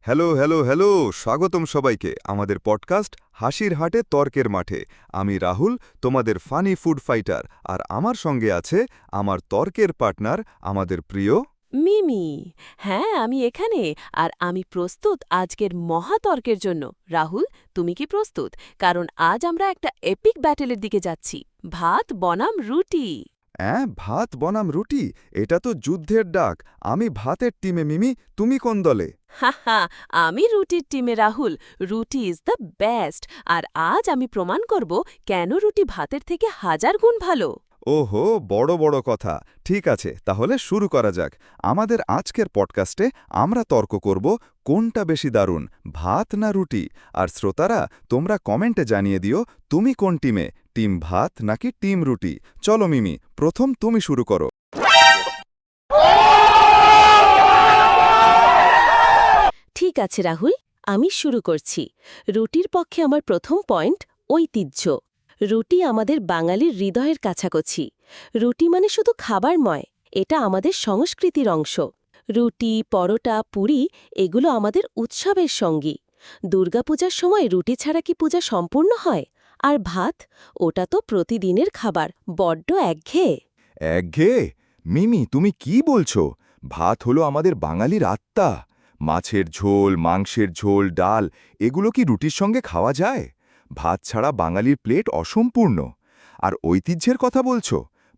Hello hello hello স্বাগতম সবাইকে আমাদের পডকাস্ট হাসির হাটে তর্কের মাঠে। আমি রাহুল তোমাদের ফানি ফুড ফাইটার আর আমার সঙ্গে আছে আমার তর্কের পার্টনার আমাদের প্রিয় মিমি। হ্যাঁ আমি এখানে আর আমি প্রস্তুত আজকের মহাতর্কের জন্য। রাহুল তুমি কি প্রস্তুত? কারণ আজ আমরা একটা এপিক ব্যাটেলের দিকে যাচ্ছি। ভাত বনাম রুটি। অ্যাঁ ভাত বনাম রুটি? এটা তো যুদ্ধের ডাক। আমি ভাতের টিমে মিমি তুমি কোন দলে? হাহা আমি রুটির টিমে রাহুল, রুটি ইজ দ্য বেস্ট, আর আজ আমি প্রমাণ করব কেন রুটি ভাতের থেকে হাজার গুণ ভালো। ওহো, বড় বড় কথা। ঠিক আছে, তাহলে শুরু করা যাক। আমাদের আজকের পডকাস্টে আমরা তর্ক করব কোনটা বেশি দারুণ, ভাত না রুটি? আর শ্রোতারা, তোমরা কমেন্টে জানিয়ে দিও, তুমি কোন টিমে, টিম ভাত নাকি টিম রুটি? চলো মিমি, প্রথম তুমি শুরু করো। আছে, রাহুল। আমি শুরু করছি। রুটির পক্ষে আমার প্রথম পয়েন্ট, ঐতিহ্য। রুটি আমাদের বাঙালির হৃদয়ের কাছাকাছি। রুটি মানে শুধু খাবার নয়, এটা আমাদের সংস্কৃতির অংশ। রুটি, পরোটা, পুরি, এগুলো আমাদের উৎসবের সঙ্গী। দুর্গাপূজার সময় রুটি ছাড়া কি পূজা সম্পূর্ণ হয়? আর ভাত? ওটা তো প্রতিদিনের খাবার, বড্ড একঘেয়ে। একঘেয়ে? মিমি, তুমি কি বলছো? ভাত হলো আমাদের বাঙালির আত্মা। মাছের ঝোল, মাংসের ঝোল, ডাল, এগুলো কি রুটির সঙ্গে খাওয়া যায়? ভাত ছাড়া বাঙালির প্লেট অসম্পূর্ণ। আর ঐতিহ্যের কথা বলছ?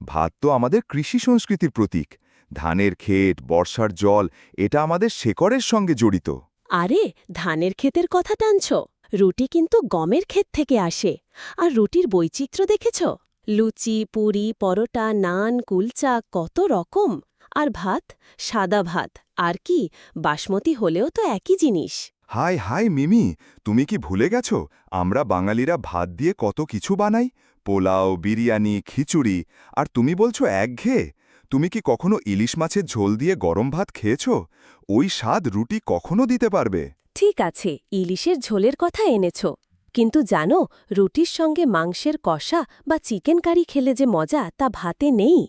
ভাত তো আমাদের কৃষি সংস্কৃতির প্রতীক। ধানের ক্ষেত, বর্ষার জল, এটা আমাদের শেকড়ের সঙ্গে জড়িত। আরে, ধানের ক্ষেতের কথা টানছ? রুটি কিন্তু গমের ক্ষেত থেকে আসে। আর রুটির বৈচিত্র্য দেখেছ? লুচি, পুরি, পরোটা, নান, কুলচা কত রকম! আর ভাত? সাদা ভাত। আর কি? বাসমতি হলেও তো একই জিনিস। হাই হাই মিমি তুমি কি ভুলে গেছো? আমরা বাঙালিরা ভাত দিয়ে কত কিছু বানাই? পোলাও বিরিয়ানি খিচুড়ি। আর তুমি বলছো একঘেয়ে। তুমি কি কখনো ইলিশ মাছের ঝোল দিয়ে গরম ভাত খেয়েছ? ওই স্বাদ রুটি কখনো দিতে পারবে? ঠিক আছে ইলিশের ঝোলের কথা এনেছ। কিন্তু জানো রুটির সঙ্গে মাংসের কষা বা চিকেন কারি খেলে যে মজা তা ভাতে নেই।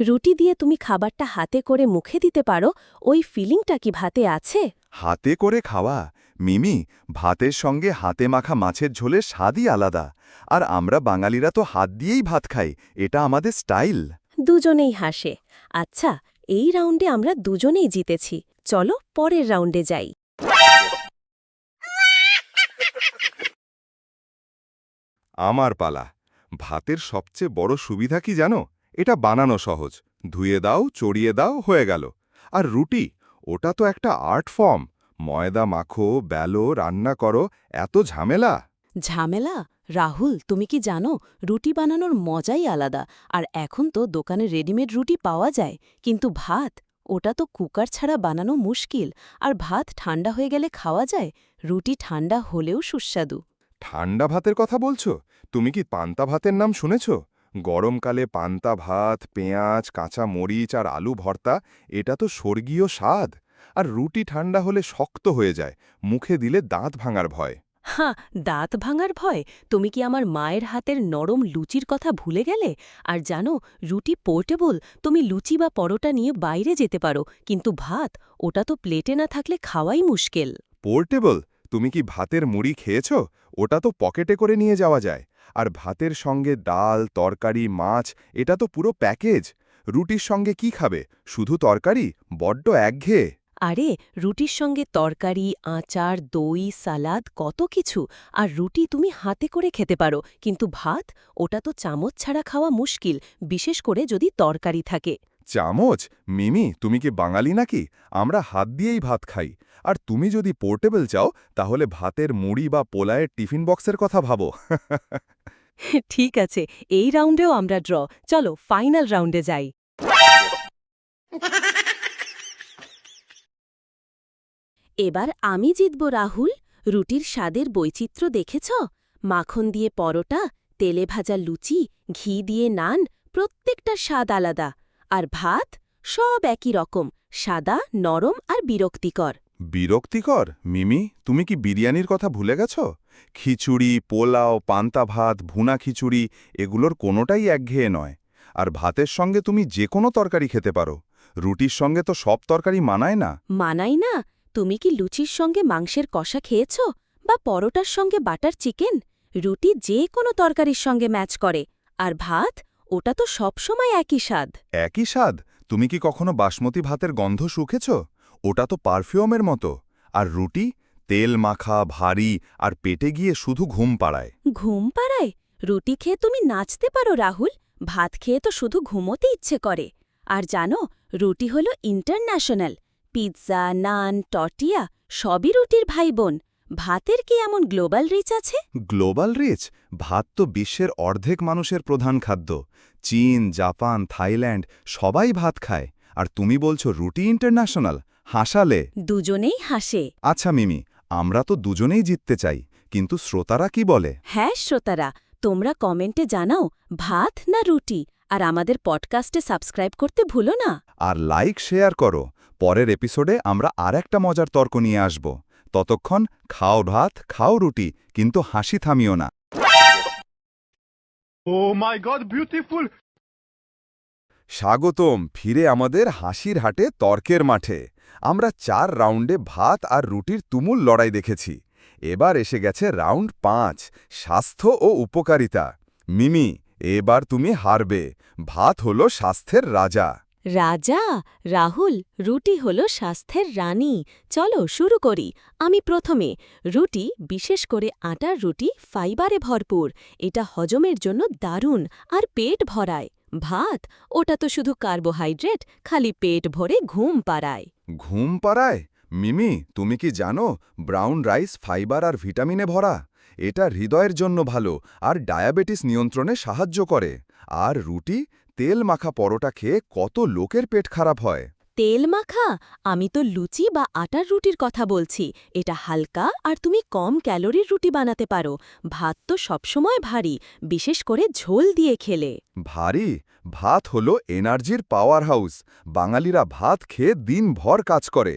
রুটি দিয়ে তুমি খাবারটা হাতে করে মুখে দিতে পারো ওই ফিলিংটা কি ভাতে আছে? হাতে করে খাওয়া? মিমি ভাতের সঙ্গে হাতে মাখা মাছের ঝোলের স্বাদই আলাদা। আর আমরা বাঙালিরা তো হাত দিয়েই ভাত খাই এটা আমাদের স্টাইল। দুজনেই হাসে। আচ্ছা এই রাউন্ডে আমরা দুজনেই জিতেছি। চলো পরের রাউন্ডে যাই। আমার পালা। ভাতের সবচেয়ে বড় সুবিধা কি জানো? এটা বানানো সহজ। ধুয়ে দাও চড়িয়ে দাও হয়ে গেল। আর রুটি ওটা তো একটা আর্ট ফর্ম। ময়দা মাখো বেলো রান্না করো এত ঝামেলা? ঝামেলা? রাহুল তুমি কি জানো রুটি বানানোর মজাই আলাদা। আর এখন তো দোকানে রেডিমেড রুটি পাওয়া যায়। কিন্তু ভাত ওটা তো কুকার ছাড়া বানানো মুশকিল। আর ভাত ঠান্ডা হয়ে গেলে খাওয়া যায়? রুটি ঠান্ডা হলেও সুস্বাদু। ঠান্ডা ভাতের কথা বলছো? তুমি কি পান্তা ভাতের নাম শুনেছ? গরমকালে পান্তা ভাত পেঁয়াজ কাঁচা মরিচ আর আলু ভর্তা এটা তো স্বর্গীয় স্বাদ। আর রুটি ঠান্ডা হলে শক্ত হয়ে যায় মুখে দিলে দাঁত ভাঙার ভয়। হাঁ দাঁত ভাঙার ভয়? তুমি কি আমার মায়ের হাতের নরম লুচির কথা ভুলে গেলে? আর জানো রুটি পোর্টেবল তুমি লুচি বা পরোটা নিয়ে বাইরে যেতে পারো কিন্তু ভাত ওটা তো প্লেটে না থাকলে খাওয়াই মুশকিল। পোর্টেবল? তুমি কি ভাতের মুড়ি খেয়েছ? ওটা তো পকেটে করে নিয়ে যাওয়া যায়। আর ভাতের সঙ্গে ডাল তরকারি মাছ এটা তো পুরো প্যাকেজ। রুটির সঙ্গে কি খাবে? শুধু তরকারি? বড্ড একঘেয়ে। আরে রুটির সঙ্গে তরকারি আচার দই সালাদ কত কিছু। আর রুটি তুমি হাতে করে খেতে পারো কিন্তু ভাত ওটা তো চামচ ছাড়া খাওয়া মুশকিল বিশেষ করে যদি তরকারি থাকে। চামচ? মিমি তুমি কি বাঙালি নাকি? আমরা হাত দিয়েই ভাত খাই। আর তুমি যদি পোর্টেবল চাও, তাহলে ভাতের মুড়ি বা পোলায়ের টিফিন বক্সের কথা ভাবো। ঠিক আছে, এই রাউন্ডেও আমরা ড্র। চলো, ফাইনাল রাউন্ডে যাই। এবার আমি জিতব, রাহুল। রুটির স্বাদের বৈচিত্র্য দেখেছ? মাখন দিয়ে পরোটা, তেলে ভাজা লুচি, ঘি দিয়ে নান, প্রত্যেকটা স্বাদ আলাদা। আর ভাত, সব একই রকম, সাদা, নরম আর বিরক্তিকর। বিরক্তিকর? মিমি তুমি কি বিরিয়ানির কথা ভুলে গেছ? খিচুড়ি পোলাও পান্তা ভাত ভুনা খিচুড়ি এগুলোর কোনোটাই একঘেয়ে নয়। আর ভাতের সঙ্গে তুমি যে কোনো তরকারি খেতে পারো। রুটির সঙ্গে তো সব তরকারি মানায় না। মানাই না? তুমি কি লুচির সঙ্গে মাংসের কষা খেয়েছ? বা পরোটার সঙ্গে বাটার চিকেন? রুটি যে কোনো তরকারির সঙ্গে ম্যাচ করে। আর ভাত? ওটা তো সবসময় একই স্বাদ। একই স্বাদ? তুমি কি কখনো বাসমতি ভাতের গন্ধ শুকেছ ওটা তো পারফিউমের মতো। আর রুটি তেল মাখা ভারী আর পেটে গিয়ে শুধু ঘুম পাড়ায়। ঘুম পাড়ায়? রুটি খেয়ে তুমি নাচতে পারো রাহুল। ভাত খেয়ে তো শুধু ঘুমোতে ইচ্ছে করে। আর জানো রুটি হলো ইন্টারন্যাশনাল। পিৎজা নান টটিয়া সবই রুটির ভাই বোন ভাতের কি এমন গ্লোবাল রিচ আছে? Global reach? ভাত তো বিশ্বের অর্ধেক মানুষের প্রধান খাদ্য। চীন জাপান থাইল্যান্ড সবাই ভাত খায়। আর তুমি বলছো রুটি ইন্টারন্যাশনাল? হাসালে? দুজনেই হাসে। আচ্ছা মিমি আমরা তো দুজনেই জিততে চাই কিন্তু শ্রোতারা কি বলে? হ্যাঁ শ্রোতারা তোমরা কমেন্টে জানাও ভাত না রুটি আর আমাদের পডকাস্টে সাবস্ক্রাইব করতে ভুলো না। আর লাইক শেয়ার করো। পরের এপিসোডে আমরা আর একটা মজার তর্ক নিয়ে আসব। ততক্ষণ খাও ভাত খাও রুটি কিন্তু হাসি থামিও না। ও মাই god, beautiful! স্বাগতম ফিরে আমাদের হাসির হাটে তর্কের মাঠে। আমরা চার রাউন্ডে ভাত আর রুটির তুমুল লড়াই দেখেছি। এবার এসে গেছে রাউন্ড পাঁচ, স্বাস্থ্য ও উপকারিতা। মিমি, এবার তুমি হারবে। ভাত হলো স্বাস্থ্যের রাজা। রাজা, রাহুল, রুটি হল স্বাস্থ্যের রানী। চলো শুরু করি। আমি প্রথমে, রুটি, বিশেষ করে আটার রুটি, ফাইবারে ভরপুর। এটা হজমের জন্য দারুণ আর পেট ভরায়। ভাত, ওটা তো শুধু কার্বোহাইড্রেট, খালি পেট ভরে ঘুম পাড়ায়। ঘুম পাড়ায়? মিমি, তুমি কি জানো, ব্রাউন রাইস, ফাইবার আর ভিটামিনে ভরা। এটা হৃদয়ের জন্য ভালো আর ডায়াবেটিস নিয়ন্ত্রণে সাহায্য করে। আর রুটি, তেল মাখা পরোটা খেয়ে কত লোকের পেট খারাপ হয়। তেল মাখা? আমি তো লুচি বা আটার রুটির কথা বলছি। এটা হালকা আর তুমি কম ক্যালোরির রুটি বানাতে পারো। ভাত তো সবসময় ভারী বিশেষ করে ঝোল দিয়ে খেলে। ভারী? ভাত হলো এনার্জির পাওয়ার হাউস বাঙালিরা ভাত খেয়ে দিনভর কাজ করে।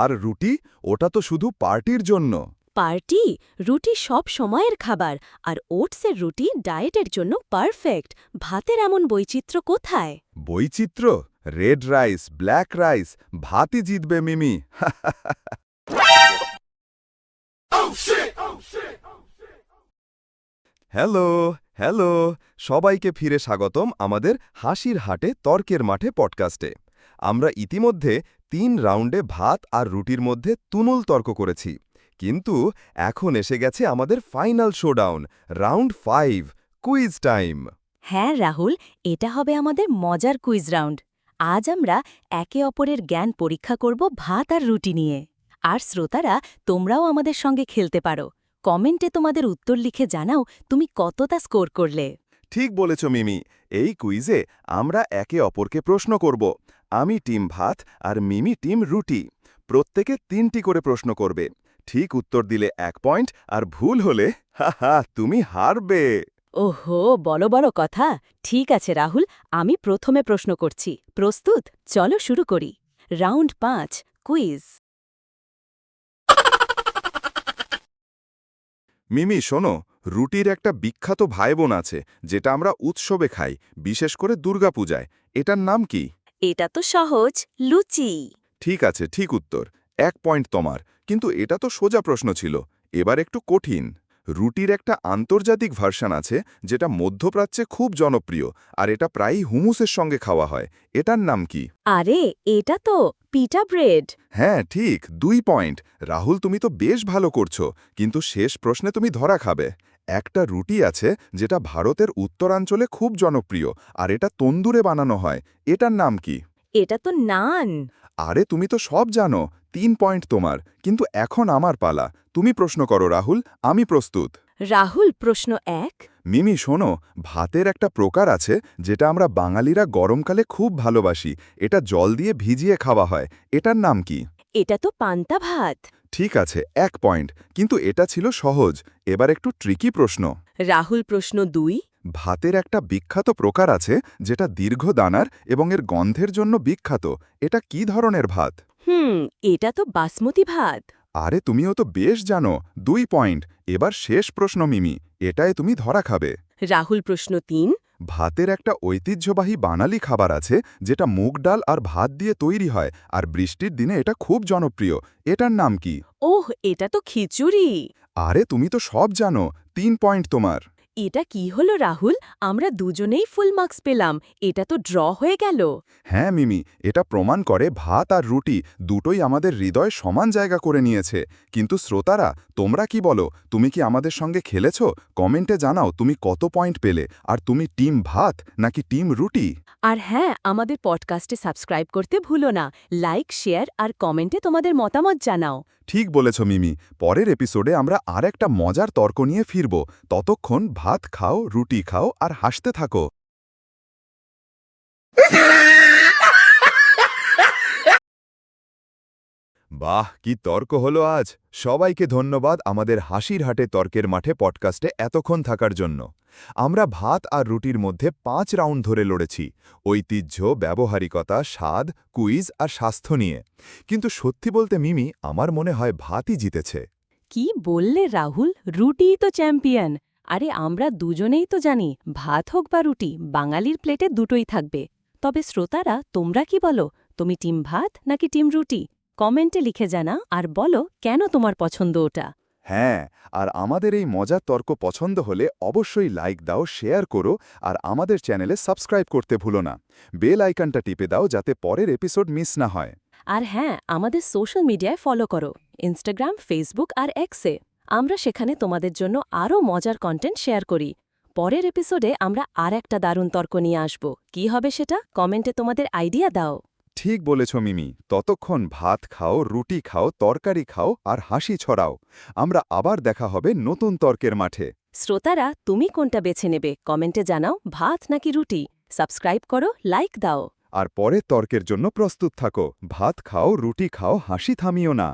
আর রুটি ওটা তো শুধু পার্টির জন্য। পার্টি? রুটি সব সময়ের খাবার। আর ওটসের রুটি ডায়েটের জন্য পারফেক্ট। ভাতের এমন বৈচিত্র্য কোথায়? বৈচিত্র্য? রেড রাইস ব্ল্যাক রাইস ভাতই জিতবে মিমি। হ্যালো হ্যালো সবাইকে ফিরে স্বাগতম আমাদের হাসির হাটে, তর্কের মাঠে পডকাস্টে আমরা ইতিমধ্যে তিন রাউন্ডে ভাত আর রুটির মধ্যে তুমুল তর্ক করেছি। কিন্তু এখন এসে গেছে আমাদের final showdown round five quiz time হ্যাঁ রাহুল, এটা হবে আমাদের মজার কুইজ রাউন্ড আজ আমরা একে অপরের জ্ঞান পরীক্ষা করব ভাত আর রুটি নিয়ে। আর শ্রোতারা, তোমরাও আমাদের সঙ্গে খেলতে পারো। কমেন্টে তোমাদের উত্তর লিখে জানাও তুমি কতটা স্কোর করলে। ঠিক বলেছ, মিমি। এই কুইজে আমরা একে অপরকে প্রশ্ন করব। আমি টিম ভাত আর মিমি টিম রুটি। প্রত্যেকে তিনটি করে প্রশ্ন করবে। ঠিক উত্তর দিলে এক পয়েন্ট আর ভুল হলে হা হা তুমি হারবে। ওহো বড় বড় কথা। ঠিক আছে রাহুল আমি প্রথমে প্রশ্ন করছি। প্রস্তুত? চলো শুরু করি। রাউন্ড পাঁচ কুইজ। মিমি শোনো রুটির একটা বিখ্যাত ভাইবোন আছে যেটা আমরা উৎসবে খাই বিশেষ করে দুর্গাপূজায়। এটার নাম কি? এটা তো সহজ লুচি। ঠিক আছে ঠিক উত্তর। এক পয়েন্ট তোমার। কিন্তু এটা তো সোজা প্রশ্ন ছিল। এবার একটু কঠিন। রুটির একটা আন্তর্জাতিক ভার্সান আছে যেটা মধ্যপ্রাচ্যে খুব জনপ্রিয় আর এটা প্রায়ই হুমুসের সঙ্গে খাওয়া হয়। এটার নাম কি? আরে এটা তো পিটা ব্রেড। হ্যাঁ ঠিক দুই পয়েন্ট। রাহুল তুমি তো বেশ ভালো করছ কিন্তু শেষ প্রশ্নে তুমি ধরা খাবে। একটা রুটি আছে যেটা ভারতের উত্তরাঞ্চলে খুব জনপ্রিয় আর এটা তন্দুরে বানানো হয়। এটার নাম কি? এটা তো নান। আরে তুমি তো সব জানো তিন পয়েন্ট তোমার কিন্তু এখন আমার পালা। তুমি প্রশ্ন করো রাহুল আমি প্রস্তুত। রাহুল প্রশ্ন এক? মিমি শোনো ভাতের একটা প্রকার আছে যেটা আমরা বাঙালিরা গরমকালে খুব ভালোবাসি। এটা জল দিয়ে ভিজিয়ে খাওয়া হয়। এটার নাম কি? এটা তো পান্তা ভাত। ঠিক আছে এক পয়েন্ট কিন্তু এটা ছিল সহজ। এবার একটু ট্রিকি প্রশ্ন। রাহুল প্রশ্ন দুই? ভাতের একটা বিখ্যাত প্রকার আছে যেটা দীর্ঘ দানার এবং এর গন্ধের জন্য বিখ্যাত। এটা কি ধরনের ভাত? হুম এটা তো বাসমতি ভাত। আরে তুমিও তো বেশ জানো দুই পয়েন্ট। এবার শেষ প্রশ্ন মিমি। এটায় তুমি ধরা খাবে। রাহুল প্রশ্ন তিন। ভাতের একটা ঐতিহ্যবাহী বাঙালি খাবার আছে যেটা মুগ ডাল আর ভাত দিয়ে তৈরি হয় আর বৃষ্টির দিনে এটা খুব জনপ্রিয়। এটার নাম কি? ওহ এটা তো খিচুড়ি। আরে তুমি তো সব জানো তিন পয়েন্ট তোমার। এটা কি হলো রাহুল? আমরা দুজনেই ফুল মার্কস পেলাম। এটা তো ড্র হয়ে গেল। হ্যাঁ মিমি এটা প্রমাণ করে ভাত আর রুটি দুটোই আমাদের হৃদয় সমান জায়গা করে নিয়েছে। কিন্তু শ্রোতারা তোমরা কি বলো? তুমি কি আমাদের সঙ্গে খেলেছ? কমেন্টে জানাও তুমি কত পয়েন্ট পেলে? আর তুমি টিম ভাত নাকি টিম রুটি? আর হ্যাঁ আমাদের পডকাস্টে সাবস্ক্রাইব করতে ভুলো না। লাইক শেয়ার আর কমেন্টে তোমাদের মতামত জানাও। ঠিক বলেছ মিমি। পরের এপিসোডে আমরা আর একটা মজার তর্ক নিয়ে ফিরব। ততক্ষণ ভাত খাও, রুটি খাও আর হাসতে থাকো। বাহ, কি তর্ক হলো আজ। সবাইকে ধন্যবাদ আমাদের হাসির হাটে তর্কের মাঠে পডকাস্টে এতক্ষণ থাকার জন্য। আমরা ভাত আর রুটির মধ্যে পাঁচ রাউন্ড ধরে লড়েছি, ঐতিহ্য, ব্যবহারিকতা, স্বাদ, কুইজ আর স্বাস্থ্য নিয়ে। কিন্তু সত্যি বলতে মিমি, আমার মনে হয় ভাতই জিতেছে। কি বললে রাহুল? রুটিই তো চ্যাম্পিয়ন। আরে আমরা দুজনেই তো জানি ভাত হোক বা রুটি বাঙালির প্লেটে দুটোই থাকবে। তবে শ্রোতারা তোমরা কি বলো তুমি টিম ভাত নাকি টিম রুটি? কমেন্টে লিখে জানা আর বলো কেন তোমার পছন্দ ওটা। হ্যাঁ আর আমাদের এই মজার তর্ক পছন্দ হলে অবশ্যই লাইক দাও শেয়ার করো আর আমাদের চ্যানেলে সাবস্ক্রাইব করতে ভুলো না। বেল আইকনটা টিপে দাও যাতে পরের এপিসোড মিস না হয়। আর হ্যাঁ আমাদের সোশ্যাল মিডিয়ায় ফলো করো ইনস্টাগ্রাম ফেসবুক আর এক্সে। আমরা সেখানে তোমাদের জন্য আরও মজার কন্টেন্ট শেয়ার করি। পরের এপিসোডে আমরা আর একটা দারুণ তর্ক নিয়ে আসব। কি হবে সেটা? কমেন্টে তোমাদের আইডিয়া দাও। ঠিক বলেছ মিমি। ততক্ষণ ভাত খাও রুটি খাও তরকারি খাও আর হাসি ছড়াও। আমরা আবার দেখা হবে নতুন তর্কের মাঠে। শ্রোতারা তুমি কোনটা বেছে নেবে? কমেন্টে জানাও ভাত নাকি রুটি? সাবস্ক্রাইব করো লাইক দাও। আর পরের তর্কের জন্য প্রস্তুত থাকো। ভাত খাও রুটি খাও হাসি থামিও না।